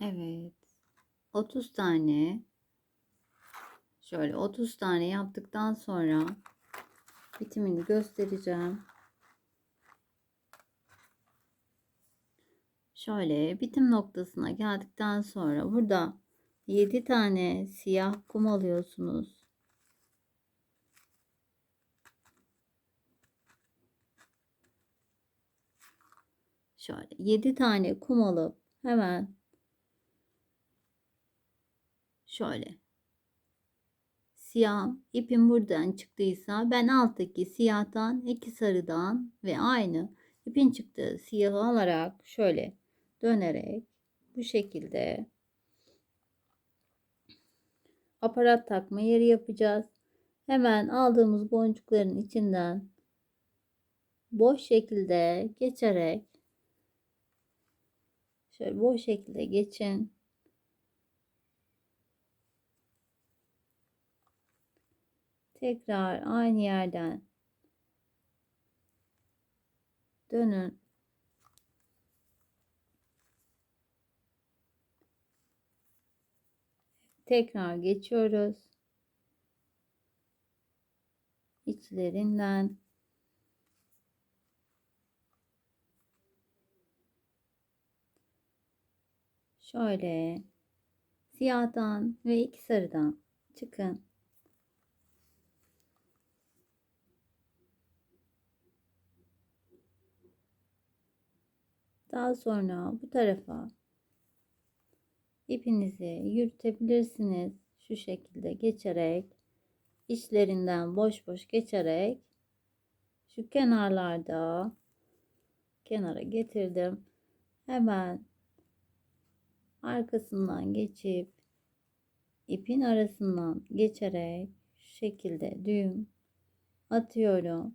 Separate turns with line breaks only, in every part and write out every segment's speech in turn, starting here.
Evet. 30 tane şöyle 30 tane yaptıktan sonra bitimini göstereceğim. Şöyle bitim noktasına geldikten sonra burada 7 tane siyah kum alıyorsunuz. Şöyle 7 tane kum alıp hemen şöyle siyah ipim buradan çıktıysa ben alttaki siyahtan iki sarıdan ve aynı ipin çıktığı siyahı alarak şöyle dönerek bu şekilde aparat takma yeri yapacağız. Hemen aldığımız boncukların içinden boş şekilde geçerek şöyle boş şekilde geçin. Tekrar aynı yerden dönün. Tekrar geçiyoruz. İçlerinden şöyle siyahdan ve iki sarıdan çıkın. Daha sonra bu tarafa ipinizi yürütebilirsiniz. Şu şekilde geçerek içlerinden boş boş geçerek şu kenarlarda kenara getirdim. Hemen arkasından geçip ipin arasından geçerek şu şekilde düğüm atıyorum.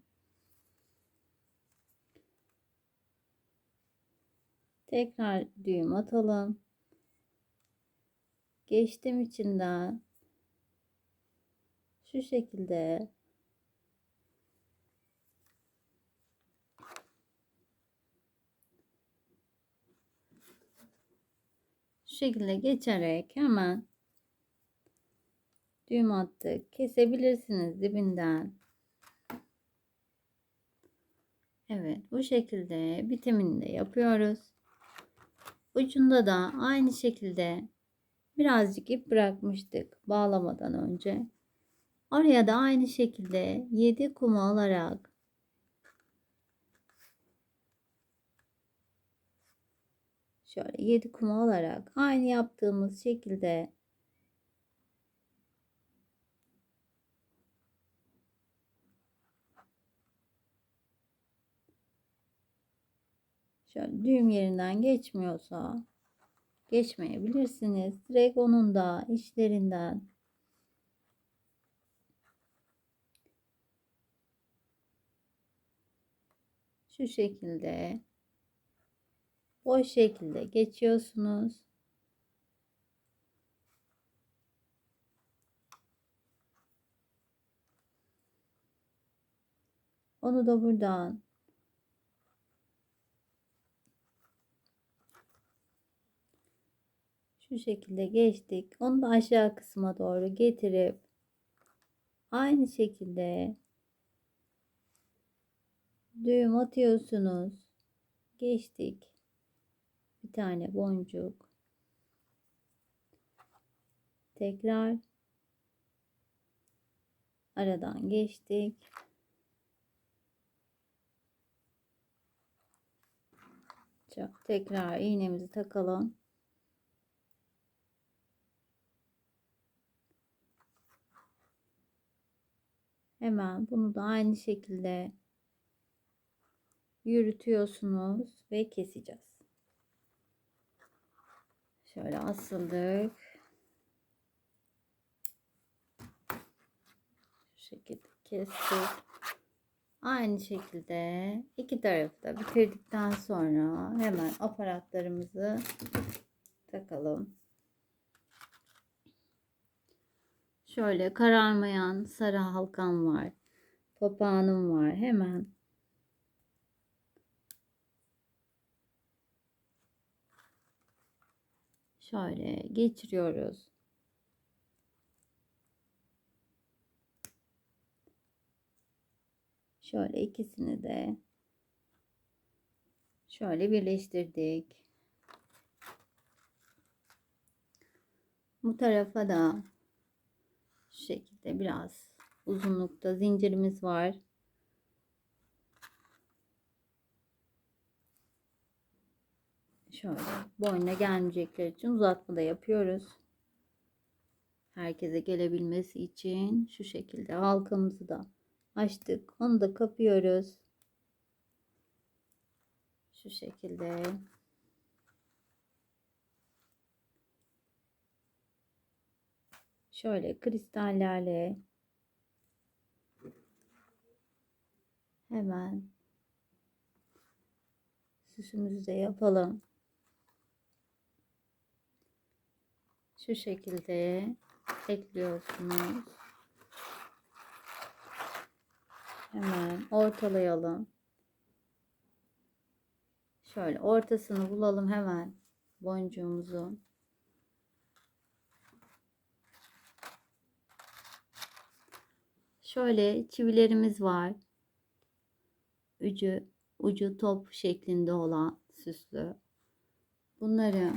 Tekrar düğüm atalım. Geçtim içinden. Şu şekilde şu şekilde geçerek hemen düğüm attık. Kesebilirsiniz dibinden. Evet bu şekilde bitimini de yapıyoruz. Ucunda da aynı şekilde birazcık ip bırakmıştık bağlamadan önce. Oraya da aynı şekilde 7 kumu alarak şöyle 7 kumu alarak aynı yaptığımız şekilde şöyle düğüm yerinden geçmiyorsa geçmeyebilirsiniz. Direkt onun da içlerinden şu şekilde boş şekilde geçiyorsunuz. Onu da buradan şu şekilde geçtik. Onu da aşağı kısma doğru getirip aynı şekilde düğüm atıyorsunuz. Geçtik. Bir tane boncuk. Tekrar aradan geçtik. Tekrar iğnemizi takalım. Hemen bunu da aynı şekilde yürütüyorsunuz ve keseceğiz. Şöyle asıldık. Şu şekilde kestik. Aynı şekilde iki tarafı da bitirdikten sonra hemen aparatlarımızı takalım. Şöyle kararmayan sarı halkam var. Papağanım var. Hemen Şöyle geçiriyoruz. Şöyle ikisini de şöyle birleştirdik. Bu tarafa da şekilde biraz uzunlukta zincirimiz var. Şöyle boyuna gelmeyecekler için uzatma da yapıyoruz. Herkese gelebilmesi için şu şekilde halkamızı da açtık. Onu da kapıyoruz. Şu şekilde. Şöyle kristallerle hemen süsümüzü de yapalım. Şu şekilde ekliyorsunuz. Hemen ortalayalım. Şöyle ortasını bulalım hemen boncuğumuzun. Şöyle çivilerimiz var. Ucu ucu top şeklinde olan süslü. Bunları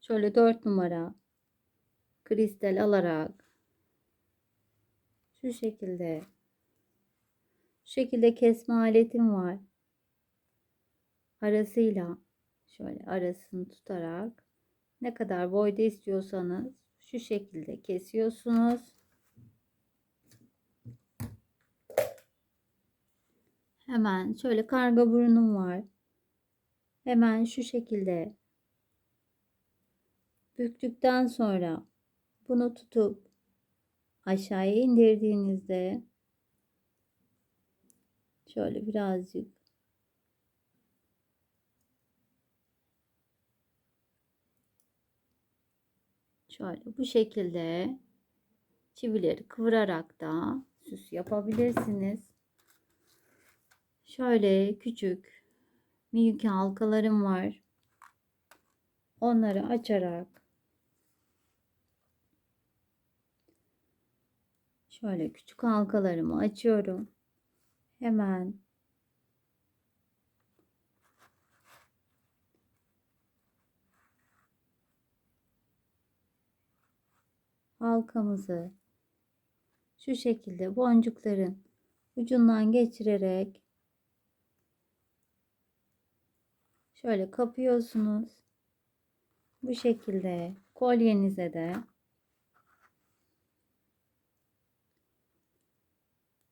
şöyle 4 numara kristal alarak şu şekilde şu şekilde kesme aletim var. Arasıyla şöyle arasını tutarak ne kadar boyda istiyorsanız şu şekilde kesiyorsunuz. Hemen şöyle karga burnum var. Hemen şu şekilde büktükten sonra bunu tutup aşağıya indirdiğinizde şöyle birazcık şöyle bu şekilde çivileri kıvırarak da süs yapabilirsiniz. Şöyle küçük minik halkalarım var. Onları açarak şöyle küçük halkalarımı açıyorum. Hemen halkamızı şu şekilde boncukların ucundan geçirerek şöyle kapıyorsunuz. Bu şekilde kolyenize de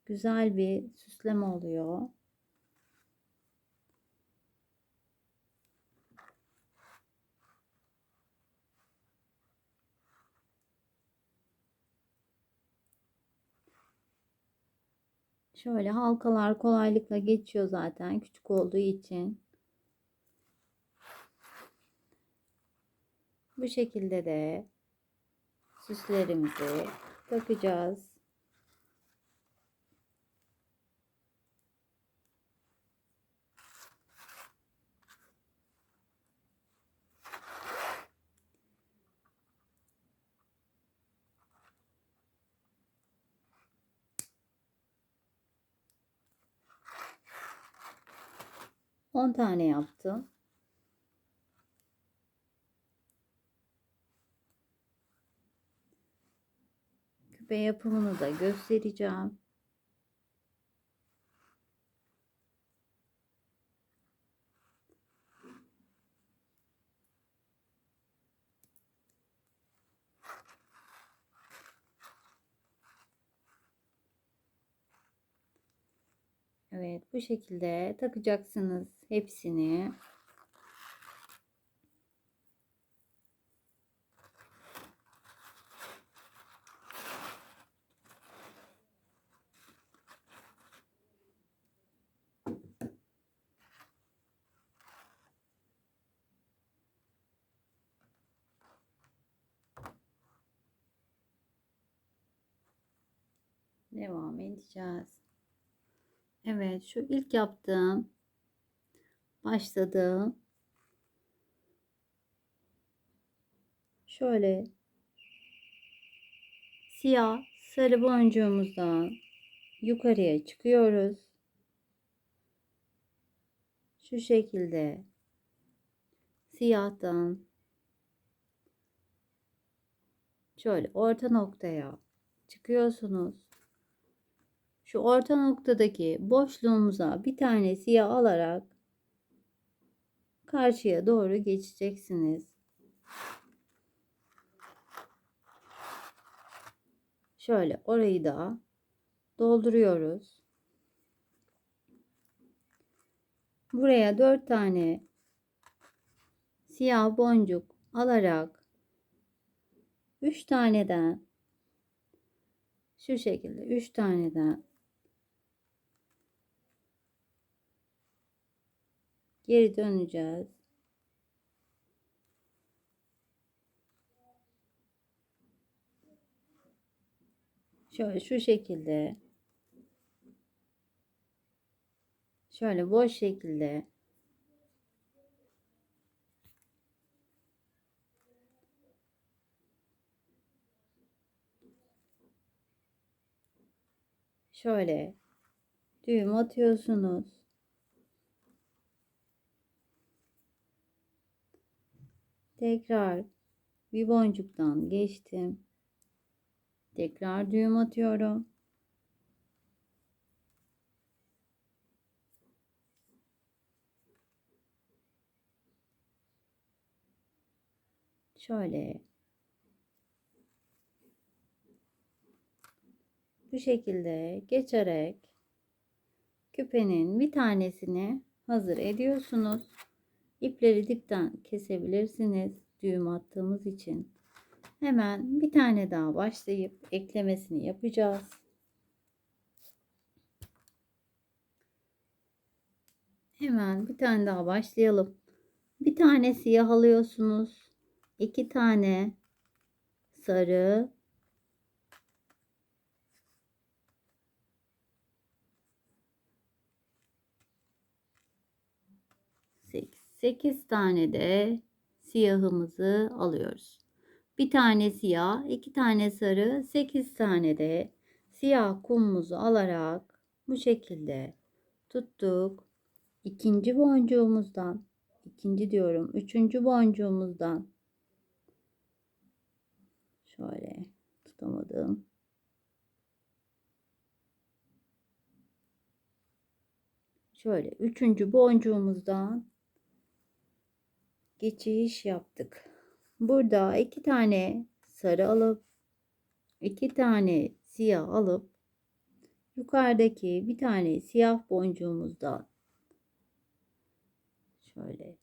güzel bir süsleme oluyor. Şöyle halkalar kolaylıkla geçiyor zaten küçük olduğu için. Bu şekilde de süslerimizi takacağız. On tane yaptım. Küpe yapımını da göstereceğim. Evet bu şekilde takacaksınız hepsini. Devam edeceğiz. Evet şu ilk yaptığım başladığım şöyle siyah sarı boncuğumuzdan yukarıya çıkıyoruz. Şu şekilde siyahtan şöyle orta noktaya çıkıyorsunuz. Şu orta noktadaki boşluğumuza bir tane siyah alarak karşıya doğru geçeceksiniz. Şöyle orayı da dolduruyoruz. Buraya dört tane siyah boncuk alarak üç taneden şu şekilde üç taneden geri döneceğiz. Şöyle şu şekilde şöyle boş şekilde şöyle düğüm atıyorsunuz. Tekrar bir boncuktan geçtim. Tekrar düğüm atıyorum. Şöyle bu şekilde geçerek küpenin bir tanesini hazır ediyorsunuz. İpleri dipten kesebilirsiniz düğüm attığımız için. Hemen bir tane daha başlayıp eklemesini yapacağız. Hemen bir tane daha başlayalım. Bir tane siyah alıyorsunuz. iki tane sarı sekiz, sekiz tane de siyahımızı alıyoruz. Bir tane siyah, iki tane sarı, sekiz tane de siyah kumumuzu alarak bu şekilde tuttuk. İkinci boncuğumuzdan, ikinci diyorum, üçüncü boncuğumuzdan şöyle tutamadım. Şöyle üçüncü boncuğumuzdan geçiş yaptık. Burada iki tane sarı alıp iki tane siyah alıp yukarıdaki bir tane siyah boncuğumuzdan şöyle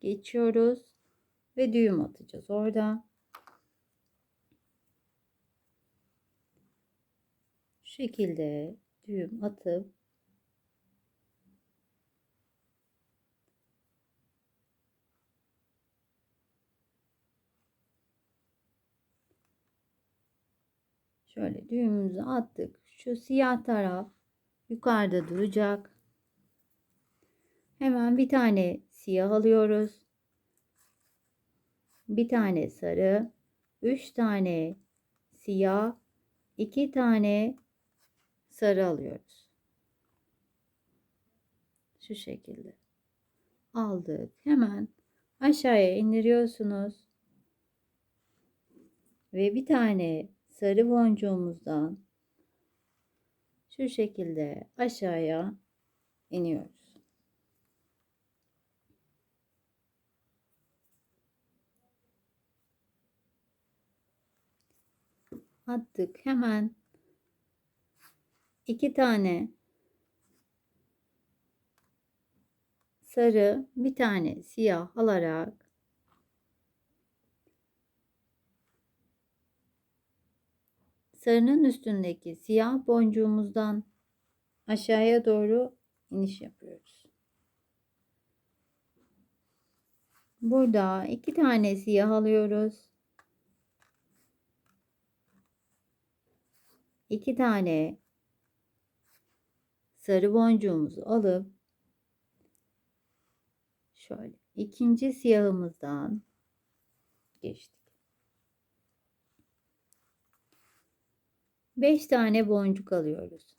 geçiyoruz ve düğüm atacağız orada. Şu şekilde düğüm atıp Şöyle düğümümüzü attık. Şu siyah taraf yukarıda duracak. Hemen bir tane siyah alıyoruz. Bir tane sarı, üç tane siyah, iki tane sarı alıyoruz. Şu şekilde aldık. Hemen aşağıya indiriyorsunuz. Ve bir tane sarı boncuğumuzdan şu şekilde aşağıya iniyoruz. Attık hemen iki tane sarı bir tane siyah alarak sarının üstündeki siyah boncuğumuzdan aşağıya doğru iniş yapıyoruz. Burada iki tane siyah alıyoruz. İki tane sarı boncuğumuzu alıp şöyle ikinci siyahımızdan geçtik. 5 tane boncuk alıyoruz.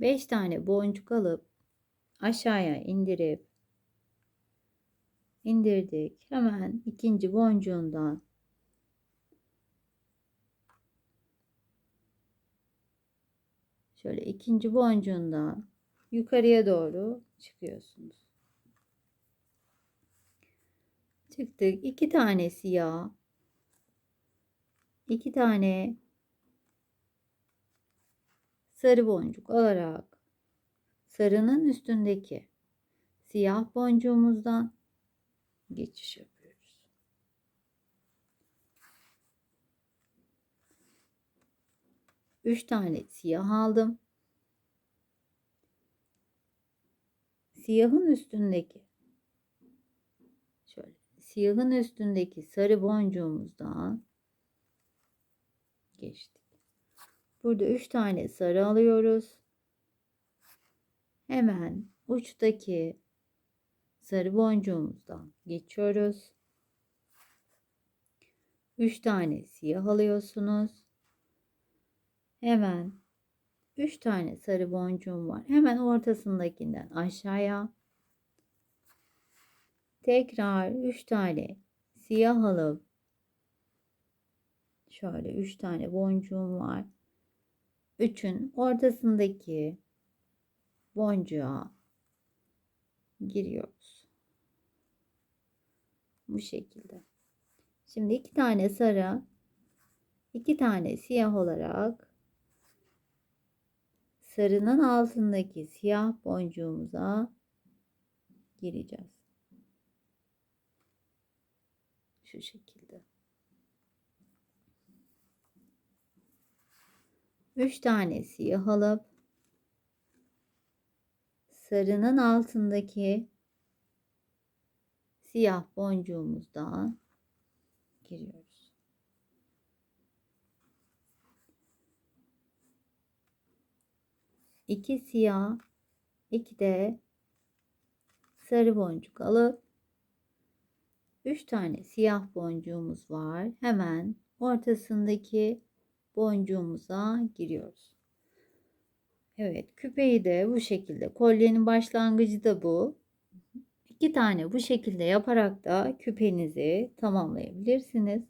5 tane boncuk alıp aşağıya indirip indirdik. Hemen ikinci boncuğundan şöyle ikinci boncuğundan yukarıya doğru çıkıyorsunuz. Çıktık. iki tane siyah. İki tane sarı boncuk alarak sarının üstündeki siyah boncuğumuzdan geçiş yapıyoruz. Üç tane siyah aldım. Siyahın üstündeki şöyle siyahın üstündeki sarı boncuğumuzdan geçtik. Burada üç tane sarı alıyoruz. Hemen uçtaki sarı boncuğumuzdan geçiyoruz. 3 tane siyah alıyorsunuz. Hemen 3 tane sarı boncuğum var. Hemen ortasındakinden aşağıya. Tekrar 3 tane siyah alıp şöyle 3 tane boncuğum var. 3'ün ortasındaki boncuğa giriyoruz. Bu şekilde. Şimdi iki tane sarı, iki tane siyah olarak sarının altındaki siyah boncuğumuza gireceğiz. Şu şekilde. Üç tane siyah alıp sarının altındaki siyah boncuğumuzdan giriyoruz. İki siyah, iki de sarı boncuk alıp üç tane siyah boncuğumuz var. Hemen ortasındaki boncuğumuza giriyoruz. Evet küpeyi de bu şekilde kolyenin başlangıcı da bu. İki tane bu şekilde yaparak da küpenizi tamamlayabilirsiniz.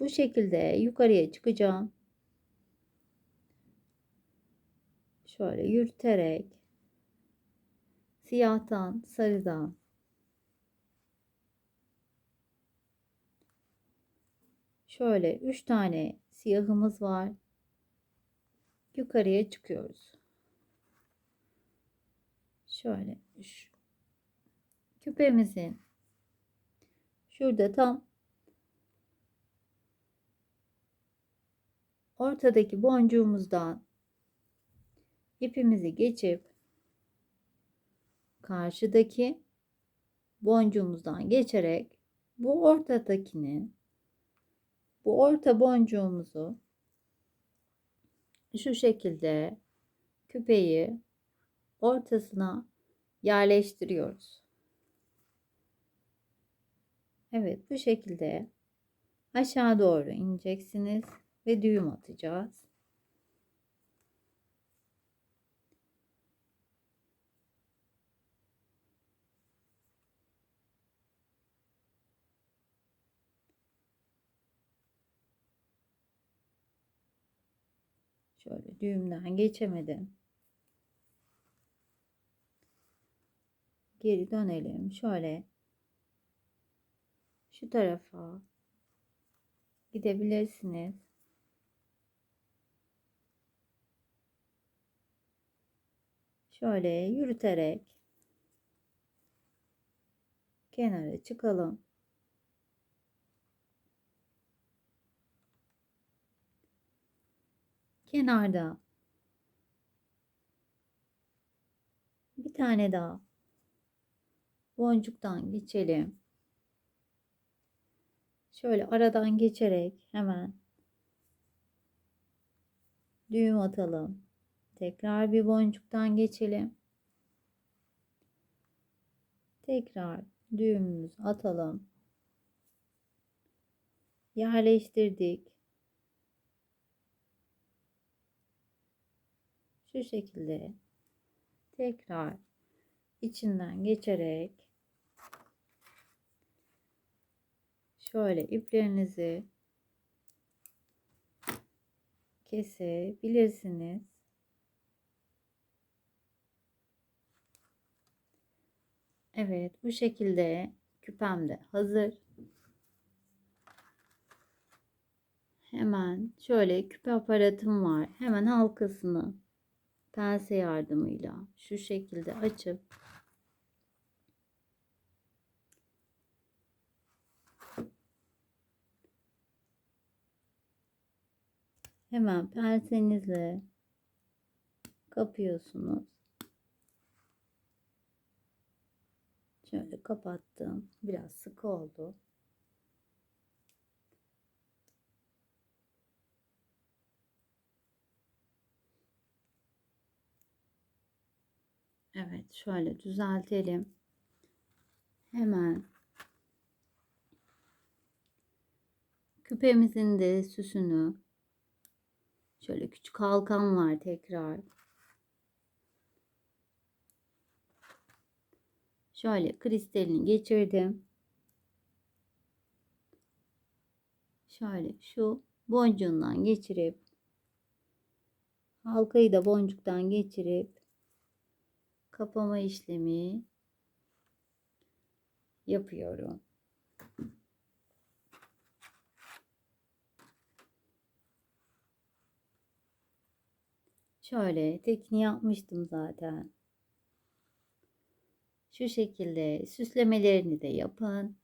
Bu şekilde yukarıya çıkacağım. Şöyle yürüterek siyahtan sarıdan şöyle üç tane siyahımız var. Yukarıya çıkıyoruz. Şöyle şu küpemizin. Şurada tam ortadaki boncuğumuzdan ipimizi geçip karşıdaki boncuğumuzdan geçerek bu ortadakini bu orta boncuğumuzu şu şekilde küpeyi ortasına yerleştiriyoruz. Evet bu şekilde aşağı doğru ineceksiniz ve düğüm atacağız. Şöyle düğümden geçemedim. Geri dönelim. Şöyle şu tarafa gidebilirsiniz. Şöyle yürüterek kenara çıkalım. Kenarda bir tane daha boncuktan geçelim. Şöyle aradan geçerek hemen düğüm atalım. Tekrar bir boncuktan geçelim. Tekrar düğümümüzü atalım. Yerleştirdik. Şu şekilde tekrar içinden geçerek şöyle iplerinizi kesebilirsiniz. Evet, bu şekilde küpem de hazır. Hemen şöyle küpe aparatım var. Hemen halkasını pense yardımıyla şu şekilde açıp hemen pensenizle kapıyorsunuz. Şöyle kapattım. Biraz sıkı oldu. Evet, şöyle düzeltelim. Hemen küpemizin de süsünü şöyle küçük halkam var tekrar. Şöyle kristalini geçirdim. Şöyle şu boncuğundan geçirip halkayı da boncuktan geçirip kapama işlemi yapıyorum. Şöyle tekini yapmıştım zaten. Şu şekilde süslemelerini de yapın.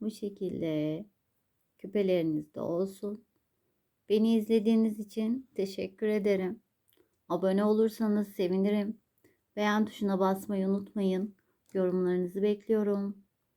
Bu şekilde küpeleriniz de olsun. Beni izlediğiniz için teşekkür ederim. Abone olursanız sevinirim. Beğen tuşuna basmayı unutmayın. Yorumlarınızı bekliyorum.